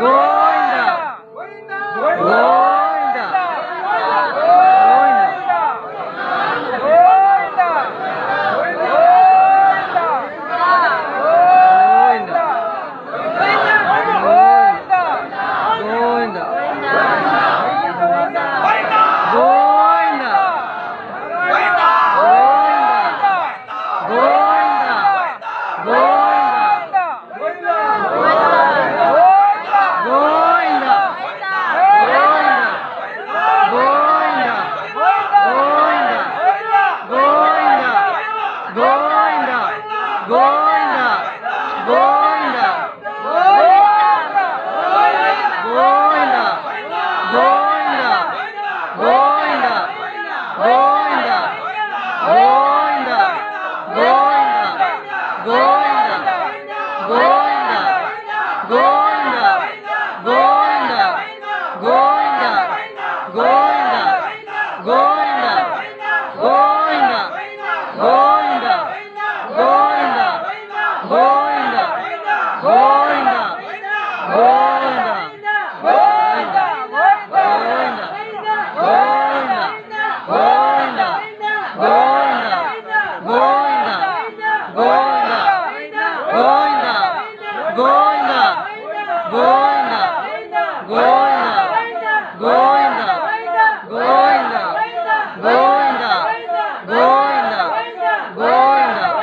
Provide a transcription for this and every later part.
Whoa! Gonda, Gonda, Gonda, Gonda, Gonda, Gonda, Gonda, Gonda, Gonda, Gonda, Gonda, Gonda, Gonda, Gonda, Gonda, Gonda. Govinda Govinda Govinda Govinda Govinda Govinda Govinda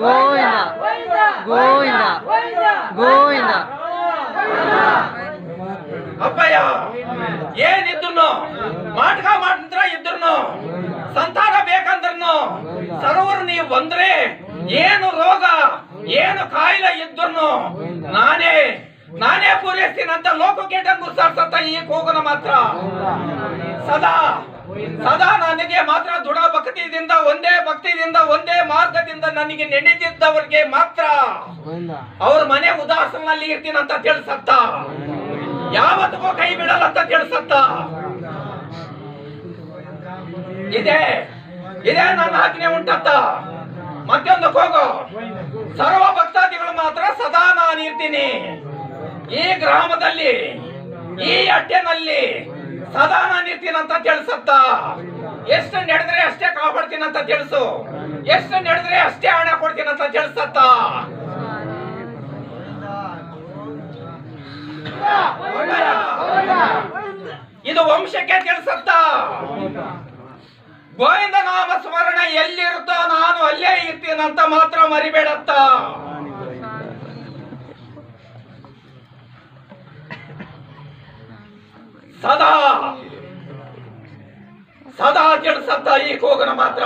Govinda Govinda Govinda ಅಪ್ಪಯ್ಯ ಏನಿದ್ರು ಮಾಟಕ ಮಾಡಿದ್ರ ಇದ್ರು ಸಂತಾನ ಬೇಕಂದ್ರನು ಸರೋವರ ನೀವು ಬಂದ್ರೆ ಏನು ರೋಗ ಏನು ಕಾಯಿಲೆ ಇದ್ರು ನಾನೇ ನಾನೇ ಪೂರೈಸ್ತೀನಂತ ಲೋಕಕ್ಕೆ ಡಂಗು ಸಾರ್ಸತ್ತ ಈ ಕೂಗನ ಮಾತ್ರ. ಸದಾ ಸದಾ ನನಗೆ ಮಾತ್ರ ದೃಢ ಭಕ್ತಿಯಿಂದ, ಒಂದೇ ಭಕ್ತಿಯಿಂದ, ಒಂದೇ ಮಾರ್ಗದಿಂದ ನನಗೆ ನೆನೆದಿದ್ದವರಿಗೆ ಮಾತ್ರ. ಅವ್ರ ಮನೆ ಉದಾಸನಲ್ಲಿ ಇರ್ತೀನಂತ ತಿಳಿಸತ್ತ. ಯಾವತ್ತಿಗೂ ಕೈ ಬಿಡಲ್ಲ ಅಂತ ತಿಳಿಸತ್ತ. ಇದೆ, ಇದೇ ನನ್ನ ಆಜ್ಞೆ ಉಂಟತ್ತ. ಮತ್ತೊಂದು ಹೋಗು ಸರ್ವ ಭಕ್ತಾದಿಗಳು ಮಾತ್ರ ಸದಾ ನಾನು ಇರ್ತೀನಿ ಈ ಗ್ರಾಮದಲ್ಲಿ, ಈ ಅಡ್ಡೆನಲ್ಲಿ ಸದಾ ನಾನು ಅಂತ ತಿಳಿಸತ್ತ. ಎಷ್ಟು ನಡೆದ್ರೆ ಅಷ್ಟೇ ಕಾಪಾಡ್ತೀನಂತ ತಿಳಿಸು. ಎಷ್ಟು ನಡೆದ್ರೆ ಅಷ್ಟೇ ಹಣ ಕೊಡ್ತೀನಂತ ತಿಳಿಸತ್ತ. ಇದು ವಂಶಕ್ಕೆ ತಿಳಿಸತ್ತ. ಗೋವಿಂದ ನಾಮ ಸ್ಮರಣ ಎಲ್ಲಿರುತ್ತೋ ನಾನು ಅಲ್ಲೇ ಇರ್ತೀನಂತ ಮಾತ್ರ ಮರಿಬೇಡತ್ತ. ಸದಾ ಸದಾ ತಿಳಿಸತ್ತ ಈ ಕೂಗನ ಮಾತ್ರ